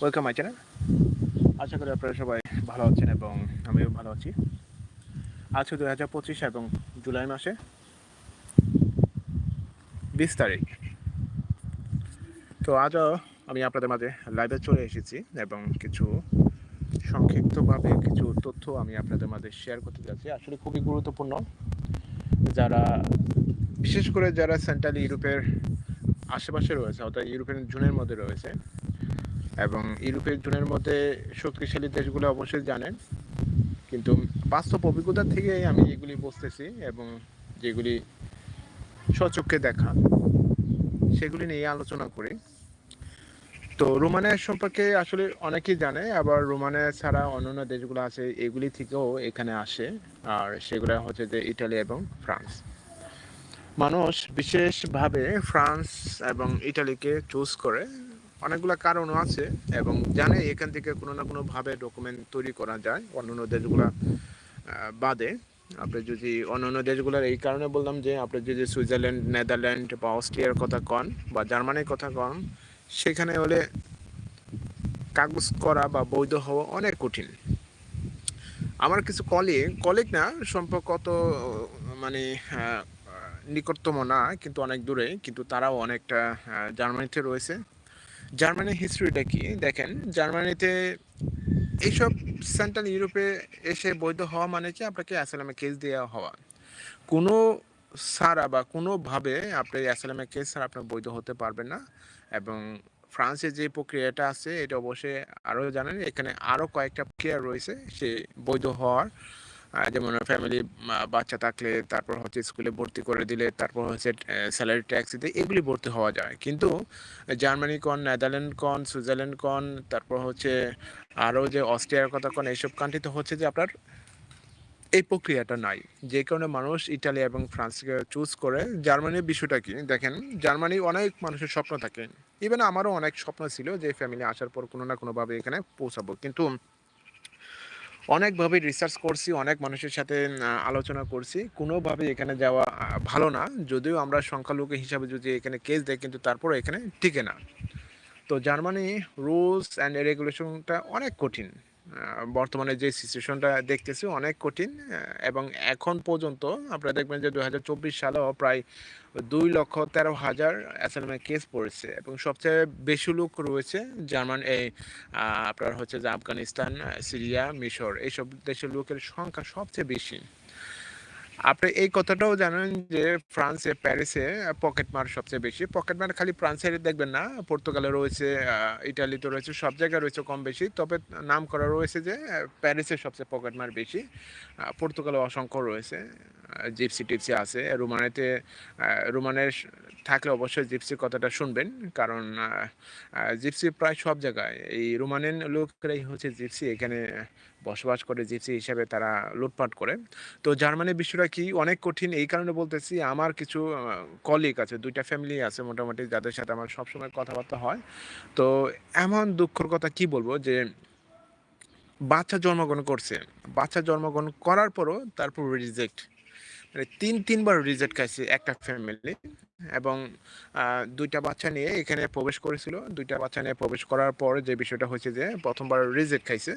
Welcome my channel আশা করি আপনারা সবাই ভালো আছেন এবং আমিও ভালো আছি। আজকে দু হাজার পঁচিশ এবং জুলাই মাসে বিশ তারিখ। তো আজও আমি আপনাদের মাঝে লাইভে চলে এসেছি এবং কিছু সংক্ষিপ্তভাবে কিছু তথ্য আমি আপনাদের মাঝে শেয়ার করতে যাচ্ছি। আসলে খুবই গুরুত্বপূর্ণ। যারা, বিশেষ করে যারা সেন্ট্রাল ইউরোপের আশেপাশে রয়েছে, অর্থাৎ ইউরোপের জোনের মধ্যে রয়েছে এবং ইউরোপের জোনের মধ্যে শক্তিশালী দেশগুলো অবশ্যই জানেন। কিন্তু বাস্তব অভিজ্ঞতা থেকে আমি এগুলি বুঝতেছি এবং যেগুলি স্বচক্ষে দেখা, সেগুলি নিয়ে আলোচনা করি। তো রোমানিয়া সম্পর্কে আসলে অনেকেই জানে, আবার রোমানিয়া ছাড়া অন্যান্য দেশগুলো আছে, এগুলি থেকেও এখানে আসে, আর সেগুলো হচ্ছে যে ইটালি এবং ফ্রান্স। মানুষ বিশেষভাবে ফ্রান্স এবং ইটালিকে চুজ করে অনেকগুলো কারণও আছে এবং জানে এখান থেকে কোনো না কোনোভাবে ডকুমেন্ট তৈরি করা যায়, অন্যান্য দেশগুলা বাদে। আপনি যদি অন্যান্য দেশগুলোর এই কারণে বললাম যে, আপনি যদি সুইজারল্যান্ড, নেদারল্যান্ড বা অস্ট্রিয়ার কথা কন বা জার্মানির কথা কন, সেখানে হলে কাগজ করা বা বৈধ হওয়া অনেক কঠিন। আমার কিছু কলিগ কলিগ না, সম্পর্ক অত মানে নিকটতম না, কিন্তু অনেক দূরে, কিন্তু তারাও অনেকটা জার্মানিতে রয়েছে। জার্মানির হিস্ট্রিটা কি? দেখেন, জার্মানিতে এইসব সেন্ট্রাল ইউরোপে এসে বৈধ হওয়া মানে কি? আপনাকে অ্যাসালামে কেস দেওয়া হওয়া। কোনো সারা বা কোনোভাবে আপনি অ্যাসালামে কেস ছাড়া আপনার বৈধ হতে পারবেন না এবং ফ্রান্সে যে প্রক্রিয়াটা আছে, এটা অবশ্যই আরও জানেন, এখানে আরও কয়েকটা প্রক্রিয়া রয়েছে, সে বৈধ হওয়ার যেমন ফ্যামিলি বাচ্চা থাকলে তারপর হচ্ছে স্কুলে ভর্তি করে দিলে, তারপর হচ্ছে স্যালারি ট্যাক্স দিতে, এগুলি ভর্তি হওয়া যায়। কিন্তু জার্মানি কন, নেদারল্যান্ড কন, সুইজারল্যান্ড কন, তারপর হচ্ছে আরও যে অস্ট্রিয়ার কথা কন এইসব কান্ট্রিতে হচ্ছে যে আপনার এই প্রক্রিয়াটা নাই। যে কারণে মানুষ ইটালি এবং ফ্রান্সকে চুজ করে, জার্মানির বিষয়টা কি? দেখেন, জার্মানি অনেক মানুষের স্বপ্ন থাকে। ইভেন আমারও অনেক স্বপ্ন ছিল যে ফ্যামিলি আসার পর কোনো না কোনোভাবে এখানে পৌঁছাবো। কিন্তু অনেকভাবে রিসার্চ করছি, অনেক মানুষের সাথে আলোচনা করছি। কোনোভাবে এখানে যাওয়া ভালো না। যদিও আমরা সংখ্যালঘু হিসাবে যদি এখানে কেস দেয় কিন্তু তারপরে এখানে টিকে না। তো জার্মানি রুলস অ্যান্ড রেগুলেশনটা অনেক কঠিন। বর্তমানে যে সিচুয়েশনটা দেখতেছি অনেক কঠিন এবং এখন পর্যন্ত আপনারা দেখবেন যে দু হাজার চব্বিশ সালেও প্রায় দুই লক্ষ তেরো হাজার অ্যাসাইনমেন্ট কেস পড়েছে, এবং সবচেয়ে বেশি লোক রয়েছে জার্মান, এই আপনার হচ্ছে যে আফগানিস্তান, সিরিয়া, মিশর, এইসব দেশের লোকের সংখ্যা সবচেয়ে বেশি। আপনি এই কথাটাও জানেন যে ফ্রান্সে, প্যারিসে পকেট মার সবচেয়ে বেশি। পকেট মার খালি ফ্রান্সের দেখবেন না, পর্তুগালে রয়েছে ইটালিতে রয়েছে, সব জায়গায় রয়েছে কম বেশি। তবে নাম করা রয়েছে যে প্যারিসে সবচেয়ে পকেট মার বেশি পর্তুগালে অসংখ্য রয়েছে। জিপসি টিপসি আছে। রোমানেতে রোমানের থাকলে অবশ্যই জিপসির কথাটা শুনবেন। কারণ জিপসি প্রায় সব জায়গায়। এই রোমানিয়ান লোকেরাই হচ্ছে জিপসি। এখানে বসবাস করে জিপসি হিসাবে তারা লুটপাট করে। তো জার্মানি বিষয়টা কি অনেক কঠিন, এই কারণে বলতেছি, আমার কিছু কলিগ আছে, দুইটা ফ্যামিলি আছে মোটামুটি, যাদের সাথে আমার সবসময় কথাবার্তা হয়। তো এমন দুঃখর কথা কি বলব যে, বাচ্চা জন্মগ্রহণ করছে। বাচ্চা জন্মগ্রহণ করার পরও তারপর রিজেক্ট তিন, তিনবার রিজেক্ট খাইছে একটা ফ্যামিলি এবং দুইটা বাচ্চা নিয়ে এখানে প্রবেশ করেছিল। দুইটা বাচ্চা নিয়ে প্রবেশ করার পর যে বিষয়টা হয়েছে যে প্রথমবার রিজেক্ট খাইছে।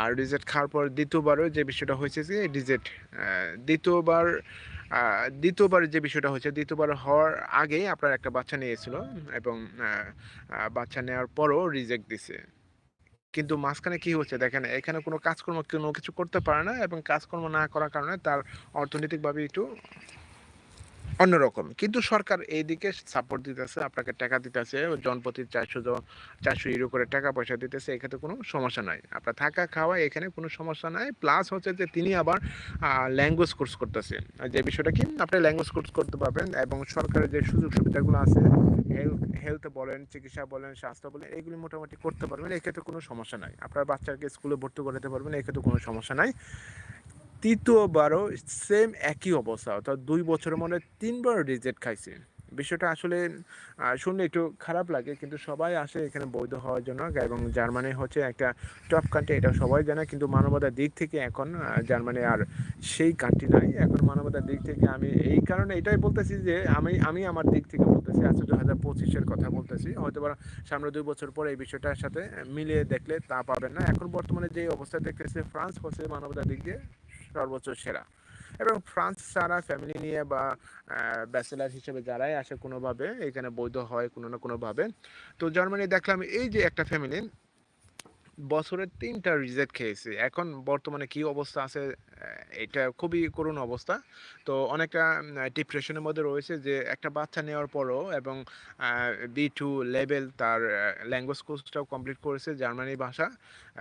আর রিজেক্ট খাওয়ার পর দ্বিতীয়বারও যে বিষয়টা হয়েছে যে রিজেক্ট দ্বিতীয়বার দ্বিতীয়বার যে বিষয়টা হয়েছে, দ্বিতীয়বার হওয়ার আগেই আপনার একটা বাচ্চা নিয়েছিল এবং বাচ্চা নেওয়ার পরও রিজেক্ট দিছে। কিন্তু মাঝখানে কি হচ্ছে দেখেন, এখানে কোনো কাজকর্ম কোনো কিছু করতে পারে না এবং কাজকর্ম না করার কারণে তার অর্থনৈতিকভাবে একটু অন্যরকম। কিন্তু সরকার এইদিকে সাপোর্ট দিতেছে, আপনাকে টাকা দিতেছে, জনপ্রতি চারশো চারশো ইউরো করে টাকা পয়সা দিতেছে এক্ষেত্রে কোনো সমস্যা নাই। আপনার থাকা খাওয়া এখানে কোনো সমস্যা নাই। প্লাস হচ্ছে যে তিনি আবার ল্যাঙ্গুয়েজ কোর্স করতেছে। যে বিষয়টা কি? আপনি ল্যাঙ্গুয়েজ কোর্স করতে পারবেন এবং সরকারের যে সুযোগ সুবিধাগুলো আছে হেলথ হেলথ বলেন, চিকিৎসা বলেন, স্বাস্থ্য বলেন, এগুলি মোটামুটি করতে পারবেন, এক্ষেত্রে কোনো সমস্যা নাই। আপনার বাচ্চাকে স্কুলে ভর্তি করতে পারবেন, এক্ষেত্রে কোনো সমস্যা নাই। তৃতীয়বারও সেম একই অবস্থা, অর্থাৎ দুই বছরের মধ্যে তিনবার রিজেক্ট খাইছে বিষয়টা আসলে শুনলে একটু খারাপ লাগে। কিন্তু সবাই আসে এখানে বৈধ হওয়ার জন্য, এবং জার্মানি হচ্ছে একটা টপ কান্ট্রি এটা সবাই জানে। কিন্তু মানবতার দিক থেকে এখন জার্মানি আর সেই কান্ট্রি নাই। এখন মানবতার দিক থেকে আমি এই কারণে এটাই বলতেছি যে, আমি আমি আমার দিক থেকে বলতেছি, আজকে দু হাজার পঁচিশের কথা বলতেছি। হয়তোবা সামনে দুই বছর পরে এই বিষয়টার সাথে মিলিয়ে দেখলে তা পাবেন না। এখন বর্তমানে যে অবস্থা দেখতেছি, ফ্রান্স হচ্ছে মানবতার দিক দিয়ে সর্বোচ্চ সেরা। এবং ফ্রান্স ছাড়া ফ্যামিলি নিয়ে বা ব্যাচেলার হিসেবে যারাই আসে কোনোভাবে, এখানে বৈধ হয় কোনো না কোনোভাবে। তো জার্মানি দেখলাম এই যে একটা ফ্যামিলি বছরের তিনটা রিজেক্ট খেয়েছে। এখন বর্তমানে কি অবস্থা আছে এটা খুবই করুণ অবস্থা। তো অনেকটা ডিপ্রেশনের মধ্যে রয়েছে যে একটা বাচ্চা নেওয়ার পরও এবং বি টু লেভেল তার ল্যাঙ্গুয়েজ কোর্সটাও কমপ্লিট করেছে জার্মানি ভাষা।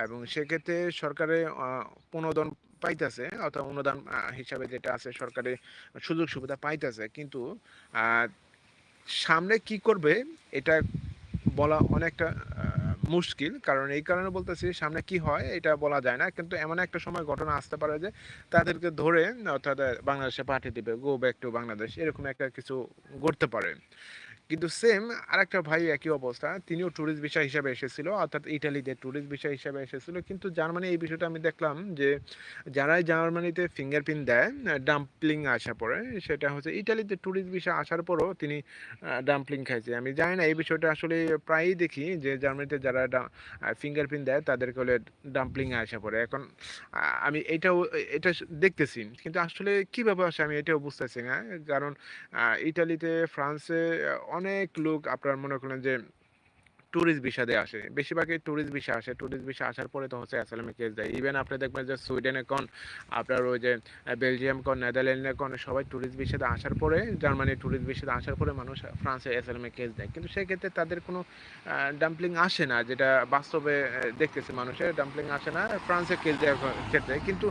এবং সেক্ষেত্রে সরকারের পুনর্দন পাইতেছে, অর্থাৎ অনুদান হিসাবে যেটা আছে সরকারি সুযোগ সুবিধা পাইতেছে। কিন্তু সামনে কি করবে এটা বলা অনেকটা মুশকিল। কারণ এই কারণে বলতেছি সামনে কি হয় এটা বলা যায় না। কিন্তু এমন একটা সময় ঘটনা আসতে পারে যে তাদেরকে ধরে, অর্থাৎ বাংলাদেশে পাঠিয়ে দিবে গো ব্যাক টু বাংলাদেশ এরকম একটা কিছু ঘটতে পারে। কিন্তু সেম আরেকটা ভাই একই অবস্থা। তিনিও ট্যুরিস্ট বিষয় হিসাবে এসেছিল, অর্থাৎ ইটালিতে ট্যুরিস্ট বিষয় হিসাবে এসেছিল। কিন্তু জার্মানি এই বিষয়টা আমি দেখলাম যে, যারাই জার্মানিতে ফিঙ্গারপ্রিন্ট দেয় ডাম্পলিং আসা পরে সেটা হচ্ছে ইটালিতে ট্যুরিস্ট বিষয় আসার পরও তিনি ডাম্পলিং খাইছে। আমি জানি না, এই বিষয়টা আসলে প্রায়ই দেখি যে জার্মানিতে যারা ফিঙ্গারপ্রিন্ট দেয়, তাদেরকে হলে ডাম্পলিং আসা পড়ে। এখন আমি এটাও, এটা দেখতেছি। কিন্তু আসলে কীভাবে আসে আমি এটাও বুঝতেছি না। কারণ ইটালিতে ফ্রান্সে অনেক লোক আপনার মনে করেন যে ট্যুরিস্ট ভিসাতে আসে। বেশিরভাগই ট্যুরিস্ট ভিসা আসে। ট্যুরিস্ট ভিসা আসার পরে তো হচ্ছে অ্যাসালামে কেস দেয়। ইভেন আপনি দেখবেন যে সুইডেনে কোন আপনার ওই যে বেলজিয়াম কোন নেদারল্যান্ডে কোন সবাই ট্যুরিস্ট ভিসাতে আসার পরে জার্মানি ট্যুরিস্ট ভিসাতে আসার পরে মানুষ ফ্রান্সে অ্যাসালামে কেস দেয়। কিন্তু সেক্ষেত্রে তাদের কোনো ডাম্পলিং আসে না, যেটা বাস্তবে দেখতেছে মানুষের ডাম্পলিং আসে না ফ্রান্সে কেস দেওয়ার ক্ষেত্রে। কিন্তু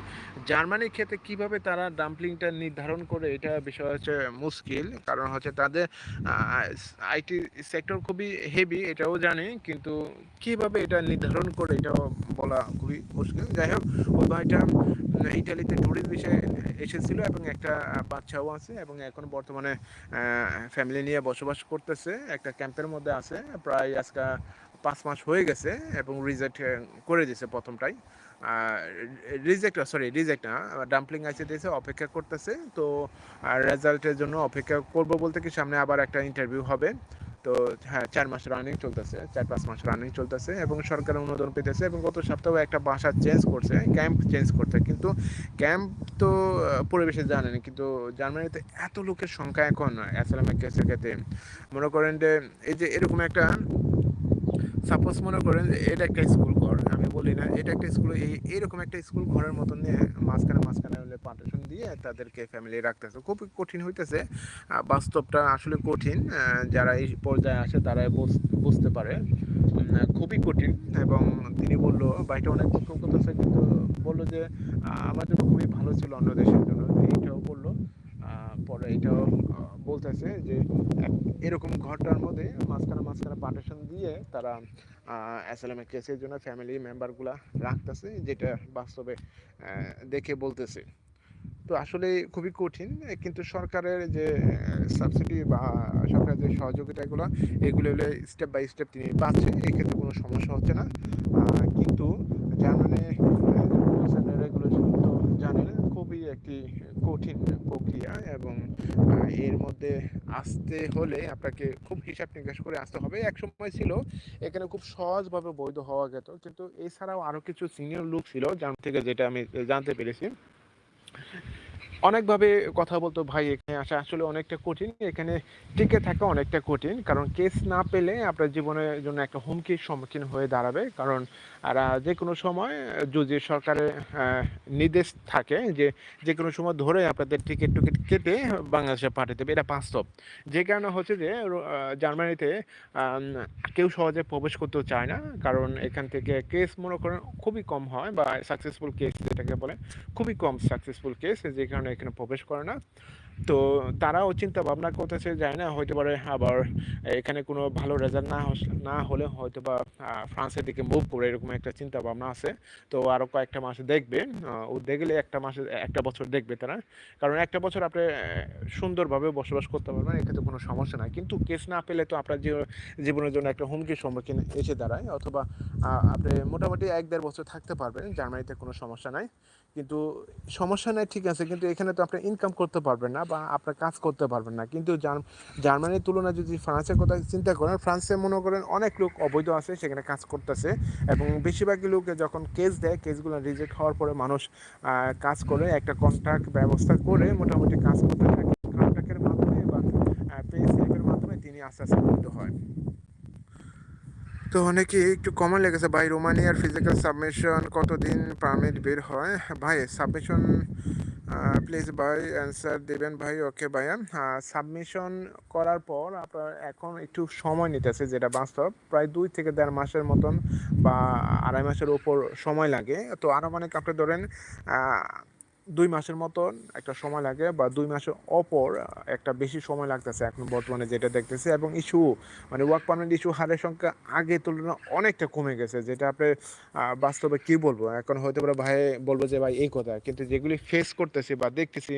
জার্মানির ক্ষেত্রে কীভাবে তারা ডাম্পলিংটা নির্ধারণ করে, এটা বিষয় হচ্ছে মুশকিল। কারণ হচ্ছে তাদের আইটি সেক্টর খুবই হেভি এটাও জানি কিন্তু কীভাবে এটা নির্ধারণ করে এটা বলা খুবই মুশকিল। যাই হোক ওই ভাইটা ইটালিতে ট্যুরিস্ট বিষয়ে এসেছিল এবং একটা বাচ্চাও আছে এবং এখন বর্তমানে ফ্যামিলি নিয়ে বসবাস করতেছে। একটা ক্যাম্পের মধ্যে আছে, প্রায় আজকে পাঁচ মাস হয়ে গেছে এবং রিজেক্ট করে দিয়েছে প্রথমটাই। রিজেক্ট সরি রিজেক্ট না, ডাম্পলিং আইসে দিয়েছে, অপেক্ষা করতেছে। তো রেজাল্টের জন্য অপেক্ষা করব বলতে কি, সামনে আবার একটা ইন্টারভিউ হবে। তো হ্যাঁ চার মাস রানিং চলতেছে, চার পাঁচ মাস রানিং চলতেছে এবং সরকার অনুমোদন পেতেছে এবং গত সপ্তাহে একটা বাসা চেঞ্জ করছে ক্যাম্প চেঞ্জ করছে। কিন্তু ক্যাম্প তো পরিবেশে জানেন, কিন্তু জার্মানিতে এত লোকের সংখ্যা এখন অ্যাসালামিক কেসের ক্ষেত্রে মনে করেন যে, এই যে এরকম একটা সাপোজ মনে করেন যে এটা একটা স্কুল ঘর, আমি বলি না, এটা একটা স্কুল এই, এরকম একটা স্কুল ঘরের মতন নিয়ে মাঝখানে মাঝখানে হলে পার্টিশন দিয়ে তাদেরকে ফ্যামিলি রাখতেছে খুব কঠিন হইতেছে। বাস্তবটা আসলে কঠিন। যারা এই পর্যায়ে আসে তারাই বুঝতে পারে। খুবই কঠিন এবং তিনি বলল বাড়িটা অনেক দুঃখ করতেছে, কিন্তু বলল যে আমার জন্য খুবই ভালো ছিল অন্য দেশের জন্য। এইটাও বলল। পরে এটাও বলতেছে যে এরকম ঘরটার মধ্যে মাঝখানে মাঝখানে পার্টিশন দিয়ে তারা অ্যাসালামের কেসের জন্য ফ্যামিলি মেম্বারগুলা রাখতেছে, যেটা বাস্তবে দেখে বলতেছে। তো আসলে খুবই কঠিন। কিন্তু সরকারের যে সাবসিডি বা সরকারের যে সহযোগিতাগুলো এগুলো স্টেপ বাই স্টেপ তিনি পাচ্ছে এক্ষেত্রে কোনো সমস্যা হচ্ছে না। কিন্তু জার্মানি রেগুলেশন তো জানেন, খুবই একটি কঠিন প্রক্রিয়া এবং এর মধ্যে আসতে হলে আপনাকে খুব হিসাব নিকাশ করে আসতে হবে। এক সময় ছিল, এখানে খুব সহজভাবে বৈধ হওয়া যেত, কিন্তু এছাড়াও আরও কিছু সিনিয়র লোক ছিল, যার থেকে যেটা আমি জানতে পেরেছি অনেকভাবে কথা বলতো, ভাই, এখানে আসা আসলে অনেকটা কঠিন, এখানে টিকে থাকা অনেকটা কঠিন। কারণ কেস না পেলে আপনার জীবনের জন্য একটা হুমকির সম্মুখীন হয়ে দাঁড়াবে। কারণ আর যে কোনো সময় যদি সরকারের নির্দেশ থাকে যে যে কোনো সময় ধরে আপনাদের টিকিট টুকিট কেটে বাংলাদেশে পাঠিয়ে দেবে, এটা বাস্তব। যে কারণে হচ্ছে যে জার্মানিতে কেউ সহজে প্রবেশ করতেও চায় না। কারণ এখান থেকে কেস মনে করেন খুবই কম হয় বা সাকসেসফুল কেস যেটাকে বলে, খুবই কম সাকসেসফুল কেস যে কারণে এখানে প্রবেশ করে না। তো তারাও চিন্তা ভাবনা করতেছে যায় না হইতে পারে আবার এখানে কোনো ভালো রেজাল্ট না না হলে হয়তো বা ফ্রান্সের দিকে মুভ করবে এরকম একটা চিন্তা ভাবনা আছে। তো আরও কয়েকটা মাসে দেখবে। ও দেখলে একটা মাসে, একটা বছর দেখবে তারা। কারণ একটা বছর আপনি সুন্দরভাবে বসবাস করতে পারবেন। এটাতে কোনো সমস্যা নাই। কিন্তু কেস না পেলে তো আপনার জীব, জীবনের জন্য একটা হুমকির সম্মুখীন এসে দাঁড়ায়, অথবা আপনি মোটামুটি এক দেড় বছর থাকতে পারবেন। জার্মানিতে কোনো সমস্যা নাই। কিন্তু সমস্যা নাই, ঠিক আছে। কিন্তু এখানে তো আপনি ইনকাম করতে পারবেন না বা আপনার কাজ করতে পারবেন না। কিন্তু জার্মানির তুলনায় যদি ফ্রান্সের কথা চিন্তা করেন, ফ্রান্সে মনে করেন অনেক লোক অবৈধ আছে সেখানে কাজ করতেছে এবং বেশিরভাগই লোকে যখন কেস দেয়, কেসগুলো রিজেক্ট হওয়ার পরে মানুষ কাজ করে একটা কন্ট্রাক্ট ব্যবস্থা করে মোটামুটি কাজ করতে থাকে। কন্ট্রাক্টের মাধ্যমে বা পে স্লিপের মাধ্যমে তিনি আস্তে, আস্তে বৈধ হয়। তো অনেকেই একটু কমন লেগেছে ভাই রোমানিয়ার ফিজিক্যাল সাবমিশন কতদিন পারমিট বের হয়? ভাই সাবমিশন প্লিজ ভাই অ্যান্সার দেবেন ভাই। ওকে ভাইয়া। সাবমিশন করার পর আপনার এখন একটু সময় নিতেছে, যেটা বাস্তব। প্রায় দুই থেকে দেড় মাসের মতন বা ২.৫ মাসের ওপর সময় লাগে। তো আনুমানিক আপনি ধরেন ২ মাসের মতন একটা সময় লাগে বা দুই মাসের অপর একটা বেশি সময় লাগতেছে এখন বর্তমানে যেটা দেখতেছি এবং ইস্যু মানে ওয়ার্ক পারমিট ইস্যু হারের সংখ্যা আগে তুলনা অনেকটা কমে গেছে। যেটা আপনি বাস্তবে কি বলব? এখন হয়তো পারে ভাই বলব যে ভাই এই কথা। কিন্তু যেগুলি ফেস করতেছি বা দেখতেছি,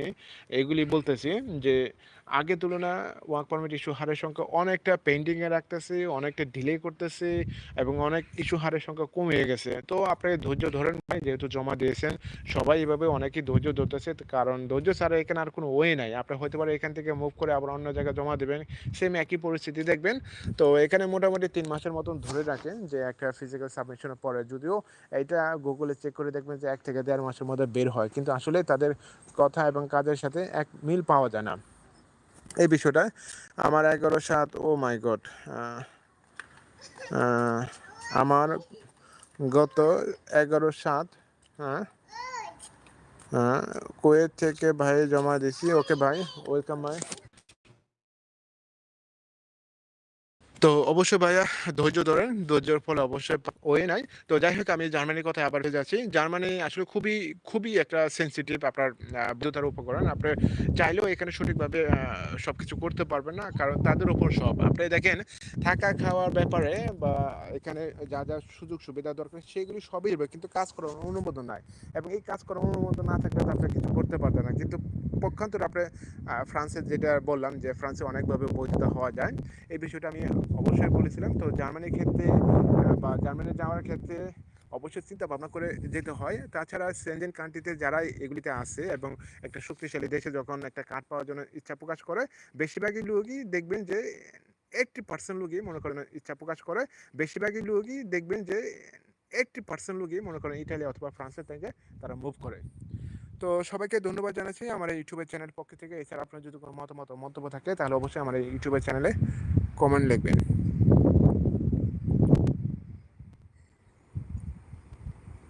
এগুলি বলতেছি যে আগের তুলনায় ওয়ার্ক পারমিট ইস্যু হারের সংখ্যা অনেকটা পেন্ডিং এ রাখতেছে, অনেকটা ডিলে করতেছে এবং অনেক ইস্যু হারের সংখ্যা কমে গেছে। তো আপনি ধৈর্য ধরেন ভাই যেহেতু জমা দিয়েছেন। সবাই এভাবে অনেকেই ধৈর্য ধরতেছে। কারণ ধৈর্য ছাড়া এখানে আর কোনো ওয়ে নাই। আপনি হইতে পারে এখান থেকে মুভ করে আবার অন্য জায়গায় জমা দিবেন। সেম একই পরিস্থিতি দেখবেন। তো এখানে মোটামুটি তিন মাসের মতন ধরে রাখেন যে একটা ফিজিক্যাল সাবমিশন এর পরে যদিও এইটা গুগলে চেক করে দেখবেন যে এক থেকে দেড় মাসের মধ্যে বের হয়। কিন্তু আসলে তাদের কথা এবং কাজের সাথে এক মিল পাওয়া যায় না। এই বিষয়টা আমার এগারো সাত ও মাই গড! আমার গত ১১/৭ হ্যাঁ? হ্যাঁ কুয়েত থেকে ভাই জমা দিছি। ওকে ভাই, ওয়েলকাম ভাই। তো অবশ্যই ভাইয়া ধৈর্য ধরেন। ধৈর্যের ফলে অবশ্যই ওয়ে নাই। তো যাই হোক আমি জার্মানির কথা আবার যাচ্ছি। জার্মানি আসলে খুবই, খুবই একটা সেনসিটিভ আপনার বিদ্যুতার উপকরণ। আপনি চাইলেও এখানে সঠিকভাবে সব কিছু করতে পারবেন না। কারণ তাদের উপর সব। আপনি দেখেন থাকা খাওয়ার ব্যাপারে বা এখানে যা, যা সুযোগ সুবিধা দরকার সেগুলি সবই। কিন্তু কাজ করার অনুমোদন নাই। এবং এই কাজ করার অনুমোদন না থাকলে আপনি কিছু করতে পারবেন না। কিন্তু পক্ষান্তরে আপনি ফ্রান্সের যেটা বললাম যে ফ্রান্সে অনেকভাবে বৈধতা হওয়া যায়। এই বিষয়টা আমি অবশ্যই বলেছিলাম। তো জার্মানির ক্ষেত্রে বা জার্মানি যাওয়ার ক্ষেত্রে অবশ্যই চিন্তা ভাবনা করে যেতে হয়। তাছাড়া সেনজেন কান্ট্রিতে যারা এগুলিতে আছে এবং একটা শক্তিশালী দেশে যখন একটা কার্ড পাওয়ার জন্য ইচ্ছা প্রকাশ করে, বেশিরভাগই লোকই দেখবেন যে 80% লোকই মনে করেন ইচ্ছা প্রকাশ করে। বেশিরভাগই লোকই দেখবেন যে 80% লোকই মনে করেন ইটালি অথবা ফ্রান্সের থেকে তারা মুভ করে। তো সবাইকে ধন্যবাদ জানাচ্ছি আমার এই ইউটিউবের চ্যানেল পক্ষ থেকে। এছাড়া আপনার যদি কোনো মতামত, মন্তব্য থাকে, তাহলে অবশ্যই আমার এই ইউটিউবের চ্যানেলে কমেন্ট লিখবেন।